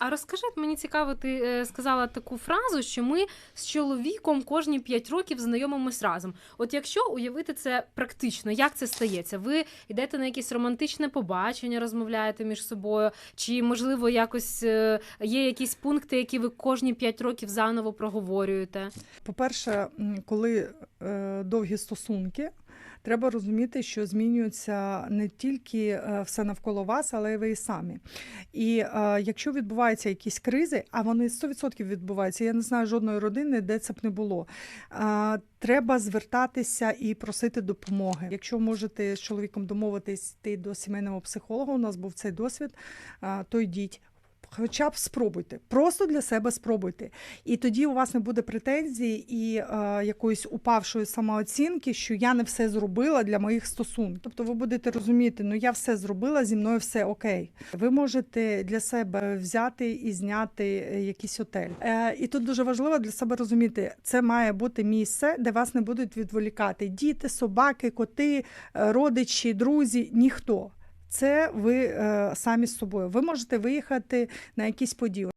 А розкажи, мені цікаво, ти е, сказала таку фразу, що ми з чоловіком кожні 5 років знайомимось разом. От якщо уявити це практично, як це стається? Ви йдете на якесь романтичне побачення, розмовляєте між собою, чи можливо якось е, є якісь пункти, які ви кожні 5 років заново проговорюєте? По-перше, коли е, довгі стосунки, треба розуміти, що змінюється не тільки е, все навколо вас, але й ви самі. І е, якщо відбуваються якісь кризи, а вони 100% відбуваються, я не знаю жодної родини, де це б не було. е, Треба звертатися і просити допомоги. Якщо можете з чоловіком домовитись йти до сімейного психолога, у нас був цей досвід, то йдіть. Хоча б спробуйте, просто для себе спробуйте. І тоді у вас не буде претензій і е, якоїсь упавшої самооцінки, що я не все зробила для моїх стосунків. Тобто ви будете розуміти, ну я все зробила, зі мною все окей. Ви можете для себе взяти і зняти е, якийсь готель. Е, і тут дуже важливо для себе розуміти, це має бути місце, де вас не будуть відволікати діти, собаки, коти, е, родичі, друзі, ніхто. Це ви е, самі з собою. Ви можете виїхати на якісь події.